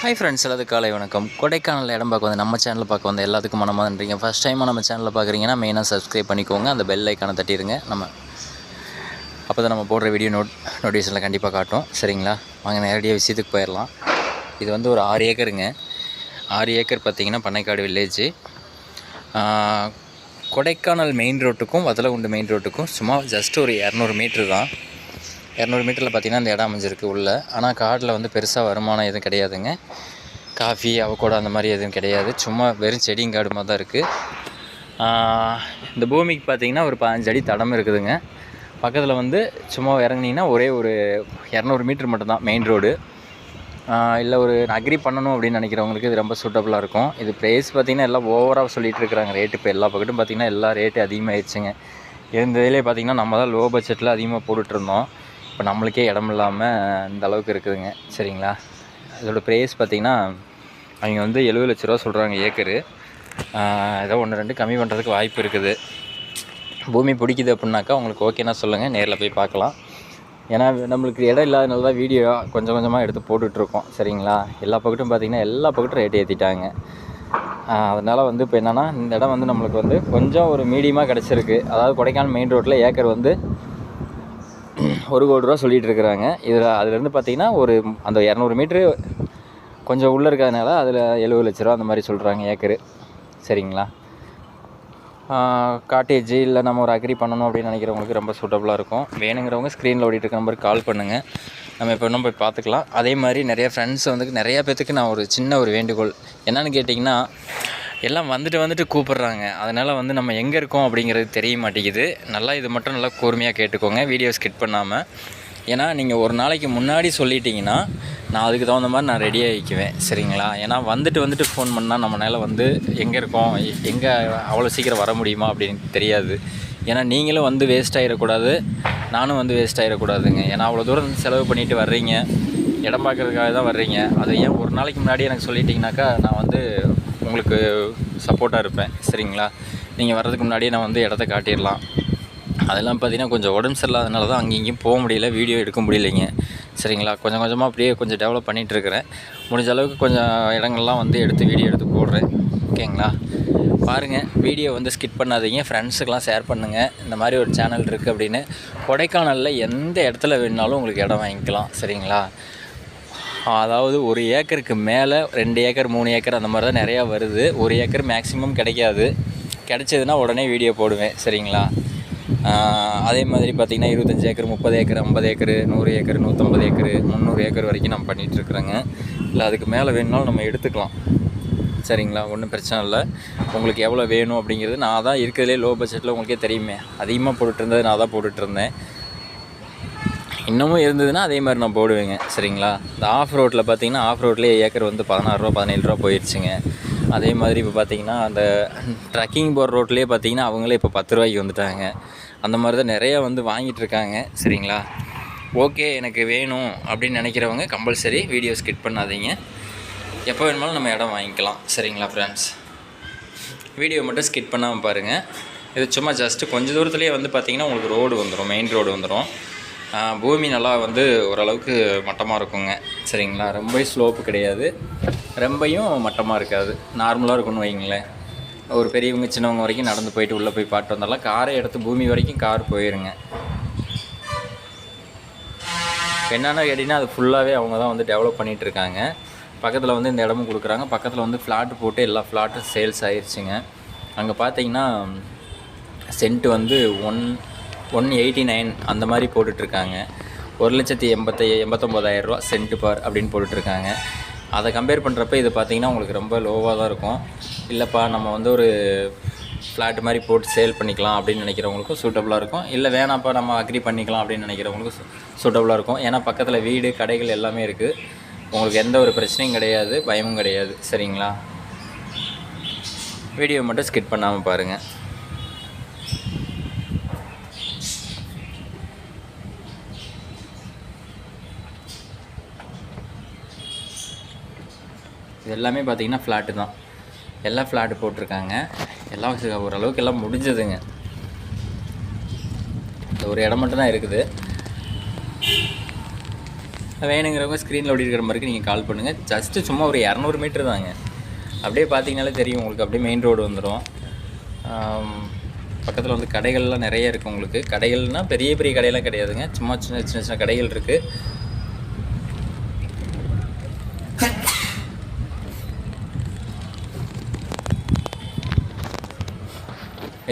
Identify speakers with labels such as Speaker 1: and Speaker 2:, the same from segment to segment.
Speaker 1: Hi friends எல்லாத்துக்கும் காலை வணக்கம். கொடைக்கானல் இடம் பார்க்க வந்து நம்ம சேனலில் பார்க்க வந்து எல்லாத்துக்கும் மனமாக நன்றிங்க. ஃபஸ்ட் டைமாக நம்ம சேனலில் பார்க்குறீங்கன்னா மெயினாக சப்ஸ்கிரைப் பண்ணிக்கோங்க. அந்த பெல் ஐக்கானை தட்டிடுங்க. நம்ம அப்போ தான் நம்ம போடுற வீடியோ நோட் நோட்டிஃபிகேஷனில் கண்டிப்பாக காட்டும். சரிங்களா? வாங்க நேரடியாக விஷயத்துக்கு போயிடலாம். இது வந்து ஒரு ஆறு ஏக்கருங்க. ஆறு ஏக்கர் பார்த்திங்கன்னா பண்ணைக்காடு வில்லேஜ் கொடைக்கானல் மெயின் ரோட்டுக்கும் வதலகுண்டு மெயின் ரோட்டுக்கும் சும்மா ஜஸ்ட் ஒரு இரநூறு மீட்ரு தான். இரநூறு மீட்டரில் பார்த்தீங்கன்னா இந்த இடம் அமைஞ்சிருக்கு உள்ள. ஆனால் காட்டில் வந்து பெருசாக வருமானம் எதுவும் கிடையாதுங்க. காஃபி அவக்கோடா அந்த மாதிரி எதுவும் கிடையாது. சும்மா வெறும் செடியும் காடு மாதிரி தான் இருக்குது இந்த பூமிக்கு பார்த்தீங்கன்னா ஒரு பதினஞ்சு அடி தடம் இருக்குதுங்க. பக்கத்தில் வந்து சும்மா இறங்குனீங்கன்னா ஒரே ஒரு இரநூறு மீட்ரு மட்டும்தான் மெயின் ரோடு இல்லை ஒரு அக்ரி பண்ணணும் அப்படின்னு நினைக்கிறவங்களுக்கு இது ரொம்ப சூட்டபுளாக இருக்கும். இது ப்ரைஸ் பார்த்திங்கன்னா எல்லாம் ஓவராக சொல்லிகிட்டு இருக்கிறாங்க. ரேட்டு இப்போ எல்லா பக்கட்டும் பார்த்திங்கன்னா எல்லா ரேட்டு அதிகமாகிடுச்சுங்க இருந்ததுலேயே பார்த்திங்கன்னா நம்ம தான் லோ பட்ஜெட்டில் அதிகமாக போட்டுட்ருந்தோம் இப்போ நம்மளுக்கே இடம் இல்லாமல் இந்த அளவுக்கு இருக்குதுங்க. சரிங்களா? இதோட ப்ரைஸ் பார்த்திங்கன்னா அவங்க வந்து எழுபது லட்ச ரூபா சொல்கிறாங்க ஏக்கரு. ஏதோ ஒன்று ரெண்டு கம்மி பண்ணுறதுக்கு வாய்ப்பு இருக்குது. பூமி பிடிக்குது அப்படின்னாக்கா உங்களுக்கு ஓகேனா சொல்லுங்கள் நேரில் போய் பார்க்கலாம். ஏன்னா நம்மளுக்கு இடம் இல்லாதனால தான் வீடியோ கொஞ்சம் கொஞ்சமாக எடுத்து போட்டுட்ருக்கோம். சரிங்களா? எல்லா பக்கட்டும் பார்த்திங்கன்னா எல்லா பக்கட்டும் ரேட் ஏற்றிட்டாங்க அதனால் வந்து இப்போ என்னென்னா இந்த இடம் வந்து நம்மளுக்கு வந்து கொஞ்சம் ஒரு மீடியமாக கிடச்சிருக்கு. அதாவது கொடைக்கானல் மெயின் ரோட்டில் ஏக்கர் வந்து ஒரு கோடி ரூபா சொல்லிகிட்டு இருக்கிறாங்க இதில் அதுலேருந்து பார்த்தீங்கன்னா ஒரு அந்த இரநூறு மீட்ரு கொஞ்சம் உள்ளே இருக்கிறதுனால அதில் எழுபது லட்ச ரூபா அந்த மாதிரி சொல்கிறாங்க ஏக்கரு. சரிங்களா? காட்டேஜ் இல்லை நம்ம ஒரு அக்ரி பண்ணணும் அப்படின்னு நினைக்கிறவங்களுக்கு ரொம்ப சூட்டபுளாக இருக்கும். வேணுங்கிறவங்க ஸ்க்ரீனில் ஓடிட்டு இருக்க நம்பருக்கு கால் பண்ணுங்கள் நம்ம இப்போ இன்னும் போய் பார்த்துக்கலாம். அதே மாதிரி நிறைய ஃப்ரெண்ட்ஸ் வந்து நிறையா பேர்த்துக்கு நான் ஒரு சின்ன ஒரு வேண்டுகோள். என்னென்னு கேட்டிங்கன்னா எல்லாம் வந்துட்டு வந்துட்டு கூப்பிட்றாங்க. அதனால் வந்து நம்ம எங்கே இருக்கோம் அப்படிங்கிறது தெரிய மாட்டேங்குது. நல்லா இது மட்டும் நல்லா கூர்மையாக கேட்டுக்கோங்க. வீடியோ ஸ்கிட் பண்ணாமல் ஏன்னா நீங்கள் ஒரு நாளைக்கு முன்னாடி சொல்லிட்டீங்கன்னா நான் அதுக்கு தகுந்த மாதிரி நான் ரெடி ஆகிக்குவேன். சரிங்களா? ஏன்னா வந்துட்டு வந்துட்டு ஃபோன் பண்ணால் நம்மளால் வந்து எங்கே இருக்கோம் எங்கே அவ்வளோ சீக்கிரம் வர முடியுமா அப்படின்னு தெரியாது. ஏன்னா நீங்களும் வந்து வேஸ்ட் ஆகிடக்கூடாது நானும் வந்து வேஸ்ட் ஆகிடக்கூடாதுங்க ஏன்னா அவ்வளோ தூரம் செலவு பண்ணிவிட்டு வர்றீங்க. இடம் பார்க்குறதுக்காக தான் வர்றீங்க. அதை ஏன் ஒரு நாளைக்கு முன்னாடி எனக்கு சொல்லிட்டிங்கனாக்கா நான் வந்து உங்களுக்கு சப்போர்ட்டாக இருப்பேன். சரிங்களா? நீங்கள் வர்றதுக்கு முன்னாடியே நான் வந்து இடத்த காட்டிடலாம். அதெல்லாம் பார்த்தீங்கன்னா கொஞ்சம் உடம்பு சரியில்லாதனால தான் அங்கேயும் இங்கேயும் போக முடியல வீடியோ எடுக்க முடியலைங்க. சரிங்களா? கொஞ்சம் கொஞ்சமாக அப்படியே கொஞ்சம் டெவலப் பண்ணிகிட்ருக்கிறேன் முடிஞ்ச அளவுக்கு கொஞ்சம் இடங்கள்லாம் வந்து எடுத்து வீடியோ எடுத்து போடுறேன். ஓகேங்களா? பாருங்கள் வீடியோ வந்து ஸ்கிட் பண்ணாதீங்க. ஃப்ரெண்ட்ஸுக்கெலாம் ஷேர் பண்ணுங்கள் இந்த மாதிரி ஒரு சேனல் இருக்குது அப்படின்னு. கொடைக்கானலில் எந்த இடத்துல வேணுனாலும் உங்களுக்கு இடம் வாங்கிக்கலாம். சரிங்களா? அதாவது ஒரு ஏக்கருக்கு மேலே ரெண்டு ஏக்கர் மூணு ஏக்கர் அந்த மாதிரி தான் நிறையா வருது. ஒரு ஏக்கர் மேக்ஸிமம் கிடைக்காது. கிடைச்சதுன்னா உடனே வீடியோ போடுவேன். சரிங்களா? அதே மாதிரி பார்த்திங்கன்னா இருபத்தஞ்சி ஏக்கர் முப்பது ஏக்கர் ஐம்பது ஏக்கர் நூறு ஏக்கர் நூற்றம்பது ஏக்கர் முந்நூறு ஏக்கர் வரைக்கும் நம்ம பண்ணிகிட்ருக்குறோங்க இல்லை அதுக்கு மேலே வேணுனாலும் நம்ம எடுத்துக்கலாம். சரிங்களா? ஒன்றும் பிரச்சனை இல்லை. உங்களுக்கு எவ்வளோ வேணும் அப்படிங்கிறது நான் தான் இருக்கிறதுலே லோ பட்ஜெட்டில் உங்களுக்கே தெரியுமே. அதிகமாக போட்டுட்ருந்தது நான் தான் போட்டுட்ருந்தேன் இன்னமும் இருந்ததுன்னா அதே மாதிரி நான் போடுவேங்க சரிங்களா? இந்த ஆஃப் ரோட்டில் பார்த்தீங்கன்னா ஆஃப் ரோட்லேயே ஏக்கர் வந்து பதினாறுரூவா பதினேழு ரூபா போயிடுச்சுங்க அதே மாதிரி இப்போ பார்த்தீங்கன்னா அந்த ட்ரக்கிங் போகிற ரோட்லேயே பார்த்தீங்கன்னா அவங்களே இப்போ பத்து ரூபாய்க்கு வந்துட்டாங்க. அந்த மாதிரி தான் நிறையா வந்து வாங்கிட்டு இருக்காங்க சரிங்களா? ஓகே எனக்கு வேணும் அப்படின்னு நினைக்கிறவங்க கம்பல்சரி வீடியோ ஸ்கிட் பண்ணாதீங்க. எப்போ வேணுமாலும் நம்ம இடம் வாங்கிக்கலாம் சரிங்களா ஃப்ரெண்ட்ஸ் வீடியோ மட்டும் ஸ்கிட் பண்ணாமல் பாருங்கள் இது சும்மா ஜஸ்ட்டு கொஞ்சம் தூரத்துலேயே வந்து பார்த்திங்கன்னா உங்களுக்கு ரோடு வந்துடும் மெயின் ரோடு வந்துடும் பூமி நல்லா வந்து ஓரளவுக்கு மட்டமாக இருக்குங்க. சரிங்களா? ரொம்ப ஸ்லோப்பு கிடையாது. ரொம்பையும் மட்டமாக இருக்காது. நார்மலாக இருக்குன்னு வைங்களேன் ஒரு பெரியவங்க சின்னவங்க வரைக்கும் நடந்து போயிட்டு உள்ளே போய் பாட்டு வந்தாலும் காரை எடுத்து பூமி வரைக்கும் கார் போயிருங்க. என்னென்ன கேட்டிங்கன்னா அது ஃபுல்லாகவே அவங்க தான் வந்து டெவலப் பண்ணிகிட்டு இருக்காங்க. பக்கத்தில் வந்து இந்த இடமும் கொடுக்குறாங்க. பக்கத்தில் வந்து ஃப்ளாட்டு போட்டு எல்லா ஃப்ளாட்டும் சேல்ஸ் ஆயிடுச்சுங்க அங்கே பார்த்தீங்கன்னா சென்ட்டு வந்து ஒன் ஒன் எயிட்டி நைன் அந்த மாதிரி போட்டுட்ருக்காங்க. ஒரு லட்சத்தி எண்பத்தி எண்பத்தொம்போதாயிரரூவா சென்ட் பார் அப்படின்னு போட்டுட்ருக்காங்க. அதை கம்பேர் பண்ணுறப்ப இது பார்த்திங்கன்னா உங்களுக்கு ரொம்ப லோவாக தான் இருக்கும். இல்லைப்பா நம்ம வந்து ஒரு ஃப்ளாட் மாதிரி போட்டு சேல் பண்ணிக்கலாம் அப்படின்னு நினைக்கிறவங்களுக்கும் சூட்டபுளாக இருக்கும். இல்லை வேணாப்பா நம்ம அக்ரி பண்ணிக்கலாம் அப்படின்னு நினைக்கிறவங்களுக்கும் சூட்டபுளாக இருக்கும். ஏன்னா பக்கத்தில் வீடு கடைகள் எல்லாமே இருக்குது உங்களுக்கு எந்த ஒரு பிரச்சனையும் கிடையாது பயமும் கிடையாது. சரிங்களா? வீடியோ மட்டும் ஸ்கிட் பண்ணாமல் பாருங்கள் இது எல்லாமே பார்த்திங்கன்னா ஃப்ளாட்டு தான். எல்லாம் ஃப்ளாட்டு போட்டிருக்காங்க. எல்லாம் ஓரளவுக்கு எல்லாம் முடிஞ்சதுங்க. இந்த ஒரு இடம் மட்டும் தான் இருக்குது. வேணுங்கிறவங்க ஸ்க்ரீனில் ஓடி இருக்கிற மாதிரி நீங்கள் கால் பண்ணுங்கள் ஜஸ்ட்டு சும்மா ஒரு இரநூறு மீட்டர் தாங்க. அப்படியே பார்த்தீங்கனாலே தெரியும் உங்களுக்கு அப்படியே மெயின் ரோடு வந்துடும் பக்கத்தில் வந்து கடைகள்லாம் நிறைய இருக்குது உங்களுக்கு. கடைகள்னால் பெரிய பெரிய கடையெல்லாம் கிடையாதுங்க. சும்மா சின்ன சின்ன சின்ன கடைகள் இருக்குது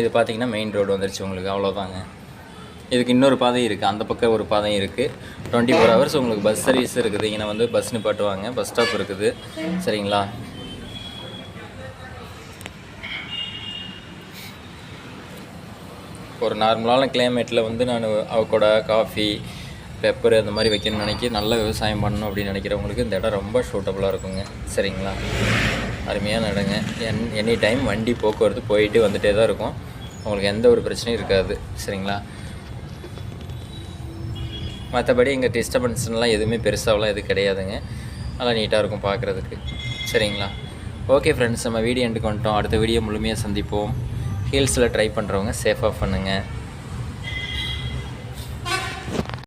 Speaker 1: இது பார்த்தீங்கன்னா மெயின் ரோடு வந்துருச்சு உங்களுக்கு அவ்வளோதாங்க இதுக்கு இன்னொரு பாதை இருக்குது அந்த பக்கம் ஒரு பாதையும் இருக்குது டுவெண்ட்டி ஃபோர் ஹவர்ஸ் உங்களுக்கு பஸ் சர்வீஸ் இருக்குது இங்கே வந்து பஸ் நிப்பாட்டுவாங்க பஸ் ஸ்டாப் இருக்குது. சரிங்களா? ஒரு நார்மலான கிளைமேட்டில் வந்து நான் அவக்கோட காஃபி பெப்பர் அந்த மாதிரி வைக்கணும்னு நினைக்கி நல்ல விவசாயம் பண்ணணும் அப்படின்னு நினைக்கிறவங்களுக்கு இந்த இடம் ரொம்ப சூட்டபுளாக இருக்குங்க. சரிங்களா? அருமையான இடங்க. என் எனி டைம் வண்டி போக்குவரத்து போயிட்டு வந்துட்டே தான் இருக்கும். உங்களுக்கு எந்த ஒரு பிரச்சனையும் இருக்காது. சரிங்களா? மற்றபடி இங்கே டிஸ்டர்பன்ஸ்லாம் எதுவுமே பெருசாகலாம் எதுவும் கிடையாதுங்க. நல்லா நீட்டாக இருக்கும் பார்க்குறதுக்கு சரிங்களா? ஓகே ஃப்ரெண்ட்ஸ் நம்ம வீடியோ எண்டுக்கு வந்துட்டோம். அடுத்த வீடியோ முழுமையாக சந்திப்போம். ஹீல்ஸில் ட்ரை பண்ணுறவங்க சேஃபாக பண்ணுங்கள்